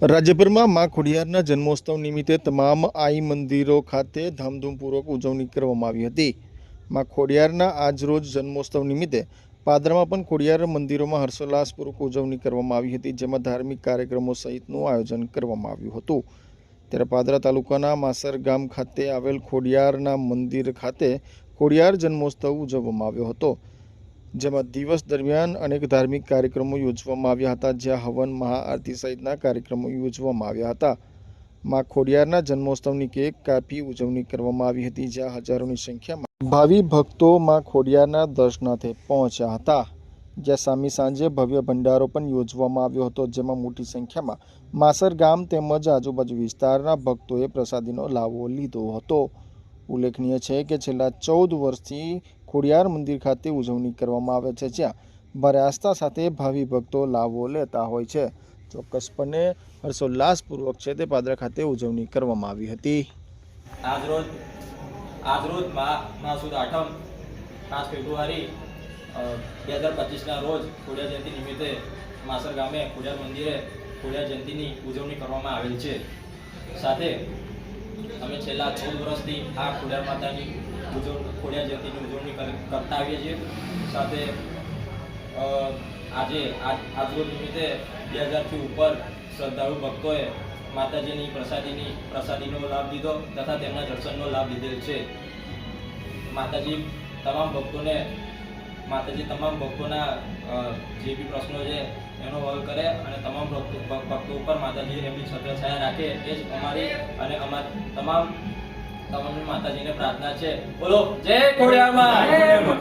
રાજ્યભરમાં મા ખોડિયારના જન્મોત્સવ નિમિત્તે તમામ આઈ મંદિરો ખાતે ધામધૂમપૂર્વક ઉજવણી કરવામાં આવી હતી. મા ખોડિયારના આજરોજ જન્મોત્સવ નિમિત્તે પાદરામાં પણ ખોડિયાર મંદિરોમાં હર્ષોલ્લાસપૂર્વક ઉજવણી કરવામાં આવી હતી, જેમાં ધાર્મિક કાર્યક્રમો સહિતનું આયોજન કરવામાં આવ્યું હતું. ત્યારે પાદરા તાલુકાના માસર ગામ ખાતે આવેલ ખોડિયારના મંદિર ખાતે ખોડિયાર જન્મોત્સવ ઉજવવામાં આવ્યો હતો. જેમાં દિવસ દરમિયાન અનેક ધાર્મિક કાર્યક્રમો યોજવામાં આવ્યા હતા, જ્યાં હવન મહાઆરતી સહિતના કાર્યક્રમો યોજવામાં આવ્યા હતા. મા ખોડિયારના જન્મોત્સવની કેક કાપી ઉજવણી કરવામાં આવી હતી, જ્યાં હજારોની સંખ્યામાં ભાવિ ભક્તો મા ખોડિયારના દર્શનાર્થે પહોંચ્યા હતા. જ્યાં સામી સાંજે ભવ્ય ભંડારો પણ યોજવામાં આવ્યો હતો, જેમાં મોટી સંખ્યામાં માસર ગામ તેમજ આજુબાજુ વિસ્તારના ભક્તોએ પ્રસાદીનો લાવો લીધો હતો. ઉલ્લેખનીય છે કે છેલ્લા ચૌદ વર્ષથી ખોડિયાર મંદિર ખાતે ઉજવણી કરવામાં આવે છે, જ્યાં ભારે આસ્થા સાથે ભાવિ ભક્તો લાવો લેતા હોય છે. ચોક્કસપણે હર્ષોલ્લાસપૂર્વક છે તે પાદરા ખાતે ઉજવણી કરવામાં આવી હતી. આજરોજ આજરોજ મા આઠમ, પાંચ ફેબ્રુઆરી બે હજાર પચીસના રોજ ખોડિયાર જયંતિ નિમિત્તે માસર ગામે ખોડિયાર મંદિરે ખોડિયાર જયંતિની ઉજવણી કરવામાં આવેલ છે. સાથે અમે છેલ્લા ચૌદ વર્ષથી આ ખોડિયાર માતાની ઉજવ ખોડિયાર જયંતિની ઉજવણી કર- કરતા આવીએ છીએ. સાથે આજે, આજ, આજરોજ નિમિત્તે બે હજારથી ઉપર શ્રદ્ધાળુ ભક્તોએ માતાજીની પ્રસાદીની, પ્રસાદીનો લાભ લીધો તથા તેમના દર્શનનો લાભ લીધેલ છે. માતાજી, તમામ ભક્તોને માતાજી તમામ ભક્તોના જે બી પ્રશ્નો છે, એનો હલ કરે અને તમામ ભક્તો ઉપર માતાજી એમની છત્ર છાયા રાખે. એ જ અમારી અને અમાર તમામ તમામ માતાજીને પ્રાર્થના છે. બોલો, જય ખોડિયારમાં